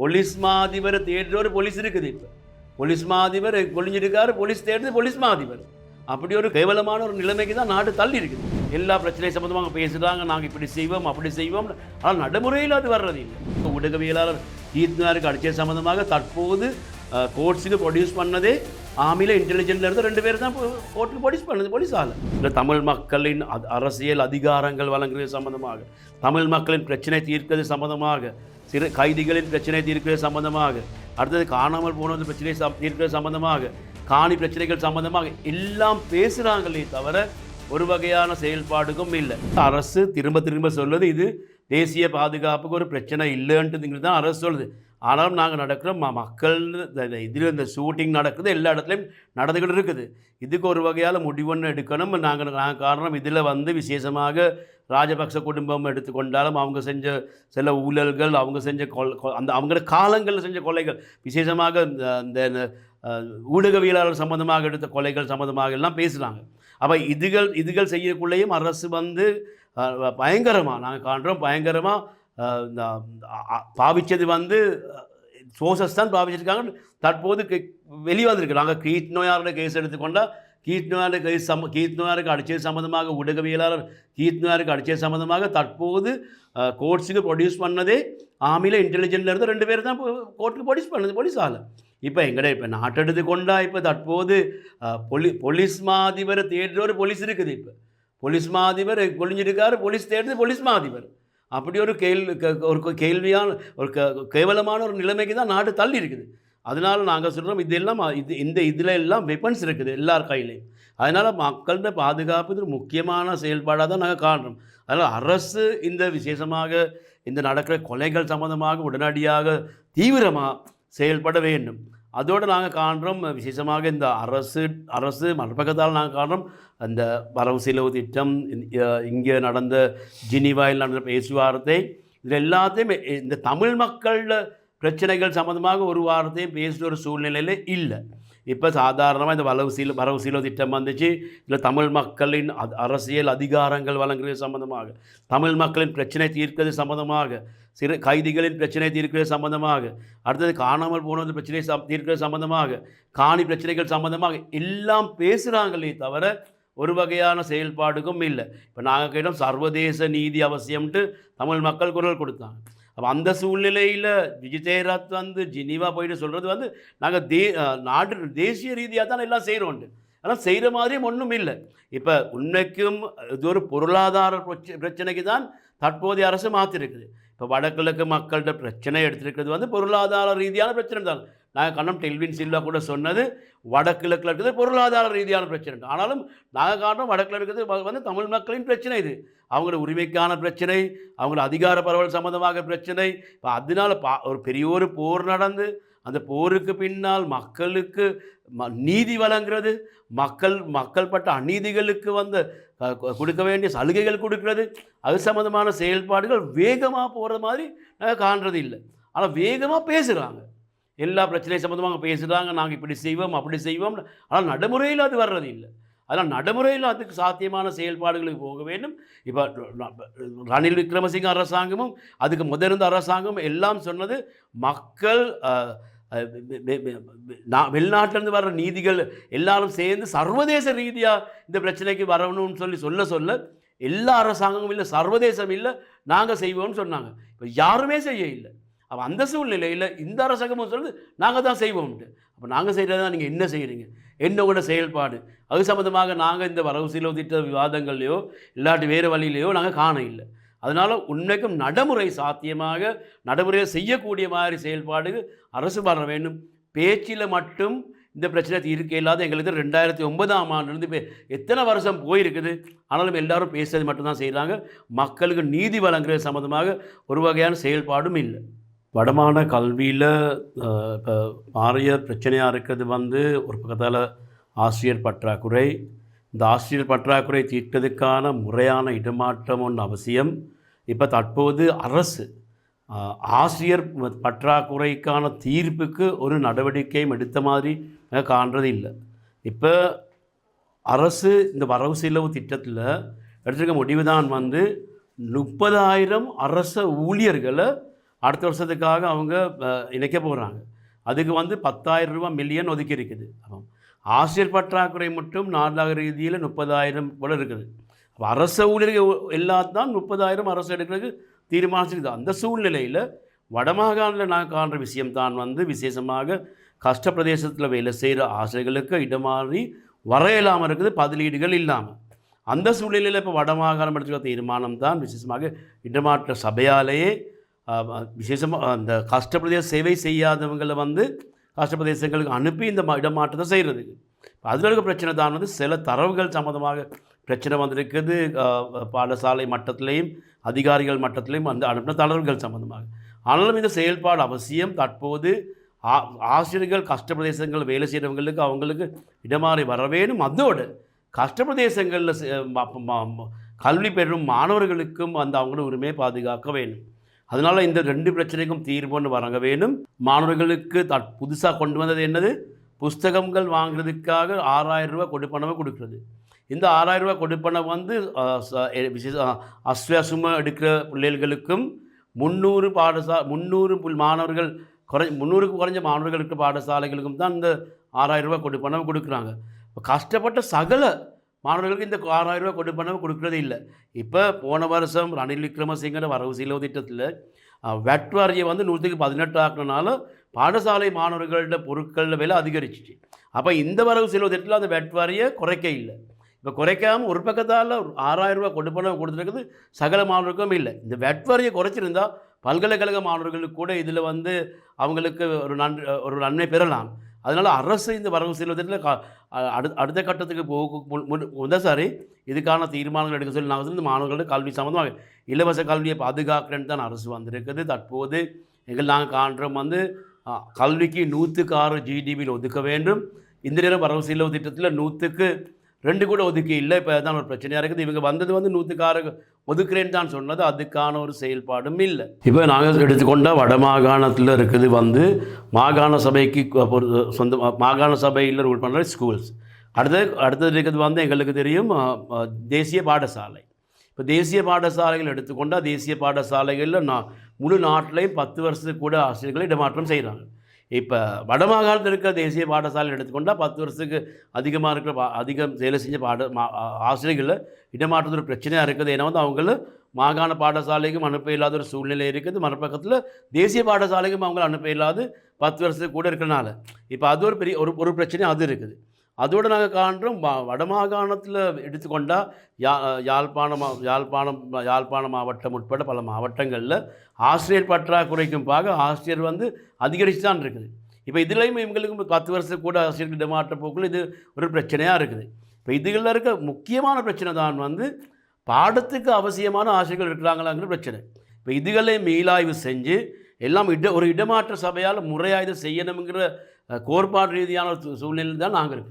Police மாதிபரை தேடுற ஒரு police இருக்குது இப்போ. போலீஸ் மாதிபர் கொழிஞ்சிருக்காரு போலீஸ் தேடுறது போலீஸ் மாதிபர். அப்படி ஒரு கேவலமான ஒரு நிலைமைக்கு தான் நாடு தள்ளி இருக்குது. எல்லா பிரச்சனையும் சம்மந்தமாக பேசுகிறாங்க நாங்கள் இப்படி செய்வோம் அப்படி செய்வோம் ஆனால் நடைமுறையில் அது வர்றது இல்லை ஊடகவியலாளர் ஈத்னாருக்கு அடிச்ச சம்மந்தமாக தற்போது கோர்ட்ஸுக்கு ப்ரொடியூஸ் பண்ணதே ஆமில இன்டெலிஜென்ட்ல இருந்து ரெண்டு பேர் தான் கோர்ட்டுக்கு ப்ரொடியூஸ் பண்ணது போலீஸ் ஆள் இல்லை தமிழ் மக்களின் அரசியல் அதிகாரங்கள் வழங்குறது சம்பந்தமாக தமிழ் மக்களின் பிரச்சனை தீர்க்கிறது சம்பந்தமாக சிறு கைதிகளின் பிரச்சனை தீர்க்கிறது சம்பந்தமாக அடுத்தது காணாமல் போனது பிரச்சனை தீர்க்கிறது சம்பந்தமாக காணி பிரச்சனைகள் சம்பந்தமாக எல்லாம் பேசுகிறாங்களே தவிர ஒரு வகையான செயல்பாடுக்கும் இல்லை அரசு திரும்ப திரும்ப சொல்லுது இது தேசிய பாதுகாப்புக்கு ஒரு பிரச்சனை இல்லைன்ட்டுங்கிறது தான் அரசு சொல்லுது ஆனாலும் நாங்கள் நடக்கிறோம். மக்கள்னு மக்கள் இதில் இந்த ஷூட்டிங் நடக்குது. எல்லா இடத்துலையும் நடந்துக்கிட்டு இருக்குது. இதுக்கு ஒரு வகையால் முடிவுன்னு எடுக்கணும். நாங்கள் நாங்கள் காரணம் இதில் வந்து விசேஷமாக ராஜபக்ச குடும்பம் எடுத்துக்கொண்டாலும் அவங்க செஞ்ச சில ஊழல்கள் அவங்க செஞ்ச கொல் கொ- அந்த அவங்களோட காலங்களில் செஞ்ச கொலைகள் விசேஷமாக இந்த- இந்த ஊடகவியலாளர் சம்மந்தமாக எடுத்த கொலைகள் சம்மந்தமாக எல்லாம் பேசுகிறாங்க அப்போ இதுகள் இதுகள் செய்யக்குள்ளேயும் அரசு வந்து பயங்கரமாக நாங்கள் காண்றோம் பயங்கரமாக இந்த பாவிச்சது வந்து சோர்சஸ் தான் பாவிச்சிருக்காங்க. தற்போது கே- வெளியே வந்திருக்கு நாங்கள் கீட் கேஸ் எடுத்துக்கொண்டால் கீத் நோயாரோட கேஸ் சம்ம கீட் நோயாருக்கு அடித்தது சம்மந்தமாக ஊடகவியலாளர் கீத் நோயாருக்கு அடித்தது சம்மந்தமாக தற்போது கோர்ட்ஸுக்கு ப்ரொடியூஸ் பண்ணதே ஆமில இன்டெலிஜென்ட்ல இருந்து ரெண்டு பேர் தான் கோர்ட்டுக்கு ப்ரொடியூஸ் பண்ணது போலீஸ் ஆள் இப்போ எங்கட இப்போ நாட்டெடுத்து கொண்டா இப்போ தற்போது பொலி போலீஸ் மாதிபரை தேடுற ஒரு போலீஸ் இருக்குது இப்போ. போலீஸ் மாதிபர் கொழிஞ்சிருக்காரு போலீஸ் தேடுறது போலீஸ் மாதிபர். அப்படி ஒரு கேள் க- ஒரு கேள்வியான ஒரு க கேவலமான ஒரு நிலைமைக்கு தான் நாடு தள்ளி இருக்குது. அதனால் நாங்கள் சொல்கிறோம் இதெல்லாம் இது இந்த இதில் எல்லாம் வெப்பன்ஸ் இருக்குது எல்லார் கையிலையும். அதனால் மக்கள்கிட்ட பாதுகாப்பு இது முக்கியமான செயல்பாடாக தான் நாங்கள் காணுறோம். அதனால் அரசு இந்த விசேஷமாக இந்த நடக்கிற கொலைகள் சம்மந்தமாக உடனடியாக தீவிரமாக செயல்பட வேண்டும். அதோடு நாங்கள் காண்றோம் விசேஷமாக இந்த அரசு அரசு மறுபக்கத்தால் நாங்கள் காண்றோம் அந்த வரவு செலவு திட்டம் இங்கே நடந்த ஜினிவாயில் நடந்த பேச்சுவார்த்தை இது எல்லாத்தையும் இந்த தமிழ் மக்களோட பிரச்சனைகள் சம்மந்தமாக ஒரு வாரத்தையும் பேசுகிற ஒரு சூழ்நிலையில் இல்லை. இப்போ சாதாரணமாக இந்த வரவு சீல வரவு சீல திட்டம் வந்துச்சு. இல்லை தமிழ் மக்களின் அரசியல் அதிகாரங்கள் வழங்குறது சம்பந்தமாக தமிழ் மக்களின் பிரச்சனை தீர்க்கிறது சம்பந்தமாக சிறு கைதிகளின் பிரச்சனை தீர்க்கிறது சம்பந்தமாக அடுத்தது காணாமல் போனது பிரச்சனை சம் தீர்க்கிறது சம்பந்தமாக காணி பிரச்சனைகள் சம்பந்தமாக எல்லாம் பேசுகிறாங்களே தவிர ஒரு வகையான செயல்பாடுக்கும் இல்லை. இப்போ நாங்கள் கேட்டோம் சர்வதேச நீதி அவசியம்ட்டு தமிழ் மக்கள் குரல் கொடுத்தாங்க. அப்போ அந்த சூழ்நிலையில் விஜயதேராத் வந்து ஜினிவா போயிட்டு சொல்கிறது வந்து நாங்கள் தே நாடு தேசிய ரீதியாக தான் எல்லாம் செய்கிறோண்டு ஆனால் செய்கிற மாதிரியும் ஒன்றும் இல்லை. இப்போ உண்மைக்கும் இது ஒரு பொருளாதார பிரச்சனைக்கு தான் தற்போதைய அரசு மாற்றிருக்குது இப்போ வடகிழக்கு மக்கள்கிட்ட பிரச்சனை எடுத்திருக்கிறது வந்து பொருளாதார ரீதியான பிரச்சனை தான். நாங்கள் டெல்வின் சில்வா கூட சொன்னது வடகிழக்கில் இருக்கிறது பொருளாதார ரீதியான பிரச்சனை. ஆனாலும் நாங்கள் காரணம் வடக்கில் இருக்கிறது வந்து தமிழ் மக்களின் பிரச்சனை இது. அவங்களோட உரிமைக்கான பிரச்சனை அவங்களோட அதிகார பரவல் சம்மந்தமாக பிரச்சனை. இப்போ அதனால பா ஒரு பெரிய ஒரு போர் நடந்து அந்த போருக்கு பின்னால் மக்களுக்கு ம- நீதி வழங்குறது மக்கள் மக்கள் பட்ட அநீதிகளுக்கு வந்த கொடுக்க வேண்டிய சலுகைகள் கொடுக்கறது. அது சம்மந்தமான செயல்பாடுகள் வேகமாக போகிற மாதிரி நாங்கள் காண்றது இல்லை. ஆனால் வேகமாக பேசுகிறாங்க எல்லா பிரச்சனையும் சம்மந்தமாக பேசுகிறாங்க நாங்கள் இப்படி செய்வோம் அப்படி செய்வோம். ஆனால் நடைமுறையில் அது வர்றது இல்லை. அதனால் நடைமுறையில் அதுக்கு சாத்தியமான செயல்பாடுகளுக்கு போக வேண்டும். இப்போ ரணில் விக்ரமசிங்க அரசாங்கமும் அதுக்கு முதலிருந்த அரசாங்கமும் எல்லாம் சொன்னது மக்கள் வெளிநாட்டிலேருந்து வர்ற நீதிகள் எல்லாரும் சேர்ந்து சர்வதேச ரீதியாக இந்த பிரச்சனைக்கு வரணும்னு சொல்லி சொல்ல சொல்ல எல்லா அரசாங்கமும் இல்லை சர்வதேசம் இல்லை நாங்கள் செய்வோம்னு சொன்னாங்க. இப்போ யாருமே செய்ய இல்லை அப்போ அந்த சூழ்நிலையில் இந்த அரசாங்கமும் சொல்லுது நாங்கள் தான் செய்வோம்ட்டு அப்போ நாங்கள் செய்கிறது தான் நீங்கள் என்ன செய்கிறீங்க என்னோட செயல்பாடு? அது சம்மந்தமாக நாங்கள் இந்த வரவு செலவு திட்ட விவாதங்கள்லையோ இல்லாட்டி வேறு வழியிலையோ நாங்கள் காண இல்லை. அதனால் உண்மைக்கும் நடைமுறை சாத்தியமாக நடைமுறையை செய்யக்கூடிய மாதிரி செயல்பாடு அரசு வர வேண்டும். பேச்சில் மட்டும் இந்த பிரச்சனை தீர்க்க இல்லாத எங்களுக்கு ரெண்டாயிரத்தி ஒன்பதாம் ஆண்டுலேருந்து இப்போ எத்தனை வருஷம் போயிருக்குது? ஆனாலும் எல்லாரும் பேசுறது மட்டும்தான் செய்கிறாங்க மக்களுக்கு நீதி வழங்குறது சம்மந்தமாக ஒரு வகையான செயல்பாடும் இல்லை. வடமான கல்வியில் இப்போ பாரிய பிரச்சனையாக இருக்கிறது வந்து ஒரு பக்கத்தால் ஆசிரியர் பற்றாக்குறை. இந்த ஆசிரியர் பற்றாக்குறை தீர்க்கிறதுக்கான முறையான இடமாற்றம் ஒன்று அவசியம். இப்போ தற்போது அரசு ஆசிரியர் பற்றாக்குறைக்கான தீர்ப்புக்கு ஒரு நடவடிக்கையும் எடுத்த மாதிரி காண்றது இல்லை. இப்போ அரசு இந்த வரவு செலவு திட்டத்தில் எடுத்திருக்க முடிவு தான் வந்து முப்பதாயிரம் அரச ஊழியர்களை அடுத்த வருஷத்துக்காக அவங்க இணைக்க போகிறாங்க அதுக்கு வந்து பத்தாயிரம் ரூபா மில்லியன் ஒதுக்கி இருக்குது. அப்போ ஆசிரியர் பற்றாக்குறை மட்டும் நாடக ரீதியில் முப்பதாயிரம் போல இருக்குது. அப்போ அரசு ஊழியர்கள் எல்லாத்தான் முப்பதாயிரம் அரசு எடுக்கிறதுக்கு தீர்மானிச்சிருக்குது. அந்த சூழ்நிலையில் வடமாகாணில் நான் காண்ற விஷயம்தான் வந்து விசேஷமாக கஷ்ட பிரதேசத்தில் வேலை செய்கிற ஆசிரியர்களுக்கு இடமாறி வர இல்லாமல் இருக்குது பதிலீடுகள் இல்லாமல் அந்த சூழ்நிலையில் இப்போ வடமாகாணம் எடுத்துக்கிற தீர்மானம் தான் விசேஷமாக இடமாற்ற சபையாலேயே விசேஷமாக அந்த கஷ்டப்பிரதேச சேவை செய்யாதவங்களை வந்து கஷ்டப்பிரதேசங்களுக்கு அனுப்பி இந்த இடமாற்றத்தை செய்கிறதுக்கு அதில் இருக்க பிரச்சனை தான் வந்து சில தரவுகள் சம்மந்தமாக பிரச்சனை வந்திருக்குது. பாடசாலை மட்டத்திலையும் அதிகாரிகள் மட்டத்திலையும் அந்த அனுப்பின தளர்வுகள் சம்மந்தமாக ஆனாலும் இந்த செயல்பாடு அவசியம். தற்போது ஆ ஆசிரியர்கள் கஷ்டப்பிரதேசங்கள் வேலை செய்கிறவங்களுக்கு அவங்களுக்கு இடமாறி வர வேணும் அதோடு கஷ்டப்பிரதேசங்களில் கல்வி பெறும் மாணவர்களுக்கும் அந்த அவங்களோட உரிமையை பாதுகாக்க வேணும் அதனால் இந்த ரெண்டு பிரச்சனைக்கும் தீர்வுன்னு வழங்க வேணும் மாணவர்களுக்கு த புதுசாக கொண்டு வந்தது என்னது? புஸ்தகங்கள் வாங்குறதுக்காக ஆறாயிரம் ரூபா கொடுப்பனவை கொடுக்குறது. இந்த ஆறாயிரம் ரூபா கொடுப்பனவு வந்து விசேஷ அஹ், அஸ்வாசமாக எடுக்கிற பிள்ளைகளுக்கும் முந்நூறு பாடசா முந்நூறு புல் மாணவர்கள் குறை முந்நூறுக்கு குறைஞ்ச மாணவர்களுக்கு பாடசாலைகளுக்கும் தான் இந்த ஆறாயிரம் ரூபாய் கொடுப்பனவு கொடுக்குறாங்க. இப்போ கஷ்டப்பட்ட சகல மாணவர்களுக்கு இந்த ஆறாயிரம் ரூபாய் கொடுப்பனவு கொடுக்கறதே இல்லை. இப்போ போன வருஷம் ரணில் விக்ரமசிங்கர வரவு செலவு திட்டத்தில் வெட் வரியை வந்து நூற்றுக்கு பதினெட்டு ஆக்கினால பாடசாலை மாணவர்களோட பொருட்களில் விலை அதிகரிச்சிச்சு. அப்போ இந்த வரவு செலவு திட்டத்தில் அந்த வெட் குறைக்க இல்லை. இப்போ குறைக்காமல் ஒரு பக்கத்தால் ஆறாயிரம் ரூபாய் கொடுப்பனவு கொடுத்துருக்குது சகல மாணவர்களுக்கும் இல்லை. இந்த வெட் குறைச்சிருந்தால் பல்கலைக்கழக மாணவர்களுக்கு கூட இதில் வந்து அவங்களுக்கு ஒரு நன் ஒரு நன்மை பெறலாம். அதனால் அரசு இந்த வரவு செல்வதில் அடு அடுத்த கட்டத்துக்கு போக முன்- இதுக்கான தீர்மானங்கள் எடுக்க சொல்லி நாங்கள் வந்து மாணவர்களோட கல்வி சம்மந்தமாக இலவச கல்வியை பாதுகாக்கிறேன்னு தான் அரசு வந்திருக்குது. தற்போது எங்கள் நாங்கள் காண்றோம் வந்து கல்விக்கு நூற்றுக்கு ஆறு ஜிடிபியில் ஒதுக்க வேண்டும். இந்த நேரம் வரவு செலவு திட்டத்தில் நூற்றுக்கு ரெண்டு கூட ஒதுக்கி இல்லை இப்போ தான் ஒரு பிரச்சனையாக இருக்குது. இவங்க வந்தது வந்து நூற்றுக்கு ஒதுக்குறேன்னு தான் சொன்னது. அதுக்கான ஒரு செயல்பாடும் இல்லை. இப்போ நாங்கள் எடுத்துக்கொண்ட வடமாகாணத்தில் இருக்குது வந்து மாகாண சபைக்கு சொந்த மாகாண சபையில் ரூல் பண்ணுற ஸ்கூல்ஸ் அடுத்தது அடுத்தது இருக்கிறது வந்து எங்களுக்கு தெரியும் தேசிய பாடசாலை. இப்போ தேசிய பாடசாலைகள் எடுத்துக்கொண்டால் தேசிய பாடசாலைகளில் நான் முழு நாட்டிலையும் பத்து வருஷத்துக்கு கூட ஆசிரியர்களை இடமாற்றம் செய்கிறாங்க இப்போ வடமாகாணத்தில் இருக்கிற தேசிய பாடசாலை எடுத்துக்கொண்டால் பத்து வருஷத்துக்கு அதிகமாக இருக்கிற பா அதிகம் வேலை செஞ்ச பாட மா ஆசிரியர்களில் இடமாற்றத்தில் ஒரு பிரச்சனையாக இருக்குது. ஏன்னா வந்து அவங்கள மாகாண பாடசாலைக்கும் அனுப்ப இல்லாத ஒரு சூழ்நிலை இருக்குது. மறுபக்கத்தில் தேசிய பாடசாலைக்கும் அவங்கள அனுப்ப இல்லாது பத்து வருஷத்துக்கு கூட இருக்கிறனால. இப்போ அது ஒரு பெரிய ஒரு ஒரு பிரச்சனை அது இருக்குது. அதோடு நாங்கள் காண்றோம் வடமாகாணத்தில் எடுத்துக்கொண்டால் யா யாழ்ப்பாணம் மா- யாழ்ப்பாணம் யாழ்ப்பாணம் மாவட்டம் உட்பட பல மாவட்டங்களில் ஆசிரியர் பற்றாக்குறைக்கும் பாக ஆசிரியர் வந்து அதிகரித்து தான் இருக்குது. இப்போ இதுலேயும் இவங்களுக்கு பத்து வருஷத்துக்கு கூட ஆசிரியர்கள் இடமாற்ற போக்குள்ள இது ஒரு பிரச்சனையாக இருக்குது. இப்போ இதுகளில் இருக்க முக்கியமான பிரச்சனை தான் வந்து பாடத்துக்கு அவசியமான ஆசிரியர்கள் இருக்கிறாங்களாங்கிற பிரச்சனை. இப்போ இதுகளை மீளாய்வு செஞ்சு எல்லாம் இட ஒரு இடமாற்ற சபையால் முறையாக இதை செய்யணுங்கிற கோட்பாடு ரீதியான சூழ்நிலையில் தான் நாங்கள் இருக்கோம்.